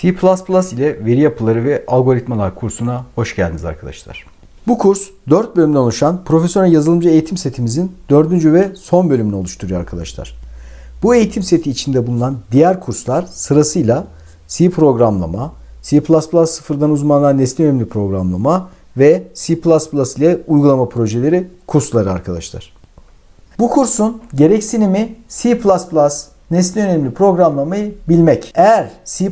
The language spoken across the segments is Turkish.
C++ ile veri yapıları ve algoritmalar kursuna hoş geldiniz arkadaşlar. Bu kurs 4 bölümden oluşan profesyonel yazılımcı eğitim setimizin 4. ve son bölümünü oluşturuyor arkadaşlar. Bu eğitim seti içinde bulunan diğer kurslar sırasıyla C programlama, C++ sıfırdan uzmanlığa nesne yönelimli programlama ve C++ ile uygulama projeleri kursları arkadaşlar. Bu kursun gereksinimi C++, nesne yönelimli programlamayı bilmek. Eğer C++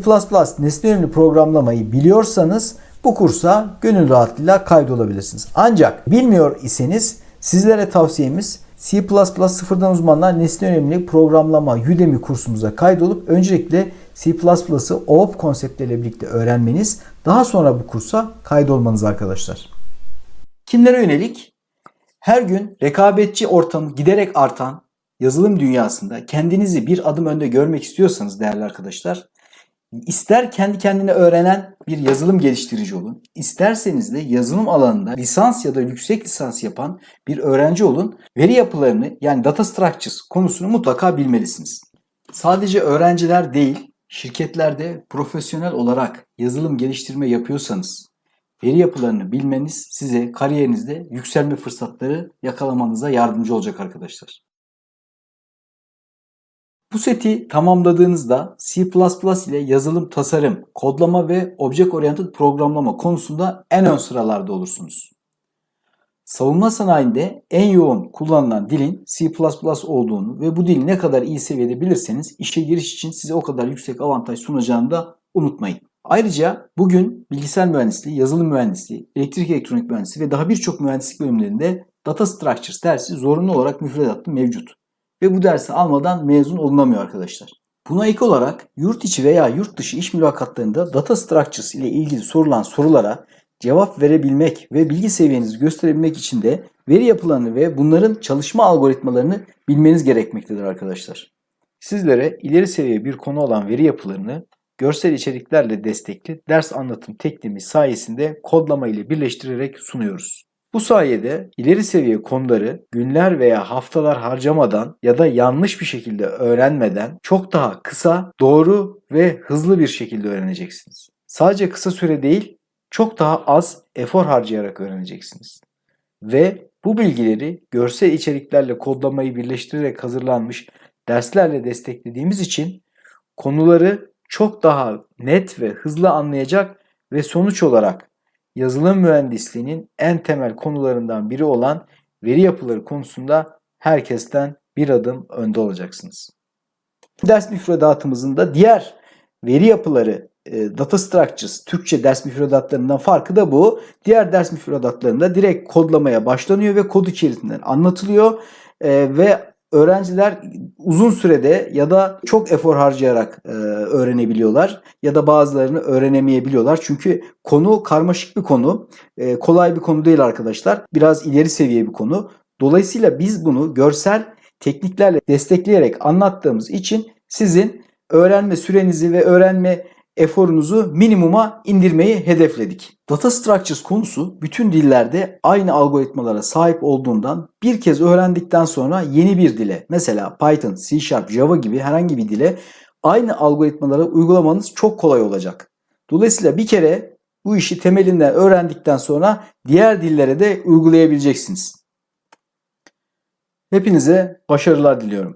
nesne yönelimli programlamayı biliyorsanız bu kursa gönül rahatlığıyla kaydolabilirsiniz. Ancak bilmiyor iseniz sizlere tavsiyemiz C++ sıfırdan uzmanlar nesne yönelimli programlama Udemy kursumuza kaydolup öncelikle C++'ı OOP konseptleriyle birlikte öğrenmeniz, daha sonra bu kursa kaydolmanız arkadaşlar. Kimlere yönelik? Her gün rekabetçi ortamı giderek artan yazılım dünyasında kendinizi bir adım önde görmek istiyorsanız değerli arkadaşlar, ister kendi kendine öğrenen bir yazılım geliştirici olun, isterseniz de yazılım alanında lisans ya da yüksek lisans yapan bir öğrenci olun, veri yapılarını yani data structures konusunu mutlaka bilmelisiniz. Sadece öğrenciler değil, şirketlerde profesyonel olarak yazılım geliştirme yapıyorsanız, veri yapılarını bilmeniz size kariyerinizde yükselme fırsatları yakalamanıza yardımcı olacak arkadaşlar. Bu seti tamamladığınızda C++ ile yazılım tasarım, kodlama ve object oriented programlama konusunda en ön sıralarda olursunuz. Savunma sanayinde en yoğun kullanılan dilin C++ olduğunu ve bu dili ne kadar iyi seviyede bilirseniz işe giriş için size o kadar yüksek avantaj sunacağını da unutmayın. Ayrıca bugün bilgisayar mühendisliği, yazılım mühendisliği, elektrik elektronik mühendisliği ve daha birçok mühendislik bölümlerinde Data Structures dersi zorunlu olarak müfredatta mevcut. Ve bu dersi almadan mezun olunamıyor arkadaşlar. Buna ek olarak yurt içi veya yurt dışı iş mülakatlarında Data Structures ile ilgili sorulan sorulara cevap verebilmek ve bilgi seviyenizi gösterebilmek için de veri yapılarını ve bunların çalışma algoritmalarını bilmeniz gerekmektedir arkadaşlar. Sizlere ileri seviye bir konu olan veri yapılarını görsel içeriklerle destekli ders anlatım tekniğimiz sayesinde kodlama ile birleştirerek sunuyoruz. Bu sayede ileri seviye konuları günler veya haftalar harcamadan ya da yanlış bir şekilde öğrenmeden çok daha kısa, doğru ve hızlı bir şekilde öğreneceksiniz. Sadece kısa süre değil, çok daha az efor harcayarak öğreneceksiniz. Ve bu bilgileri görsel içeriklerle kodlamayı birleştirerek hazırlanmış derslerle desteklediğimiz için konuları çok daha net ve hızlı anlayacak ve sonuç olarak yazılım mühendisliğinin en temel konularından biri olan veri yapıları konusunda herkesten bir adım önde olacaksınız. Ders müfredatımızın da diğer veri yapıları e, Data Structures Türkçe ders müfredatlarından farkı da bu. Diğer ders müfredatlarında direkt kodlamaya başlanıyor ve kod içerisinden anlatılıyor e, ve öğrenciler uzun sürede ya da çok efor harcayarak e, öğrenebiliyorlar ya da bazılarını öğrenemeyebiliyorlar. Çünkü konu karmaşık bir konu. E, kolay bir konu değil arkadaşlar. Biraz ileri seviye bir konu. Dolayısıyla biz bunu görsel tekniklerle destekleyerek anlattığımız için sizin öğrenme sürenizi ve öğrenme eforunuzu minimuma indirmeyi hedefledik. Data Structures konusu bütün dillerde aynı algoritmalara sahip olduğundan bir kez öğrendikten sonra yeni bir dile mesela Python, C Sharp, Java gibi herhangi bir dile aynı algoritmaları uygulamanız çok kolay olacak. Dolayısıyla bir kere bu işi temelinden öğrendikten sonra diğer dillere de uygulayabileceksiniz. Hepinize başarılar diliyorum.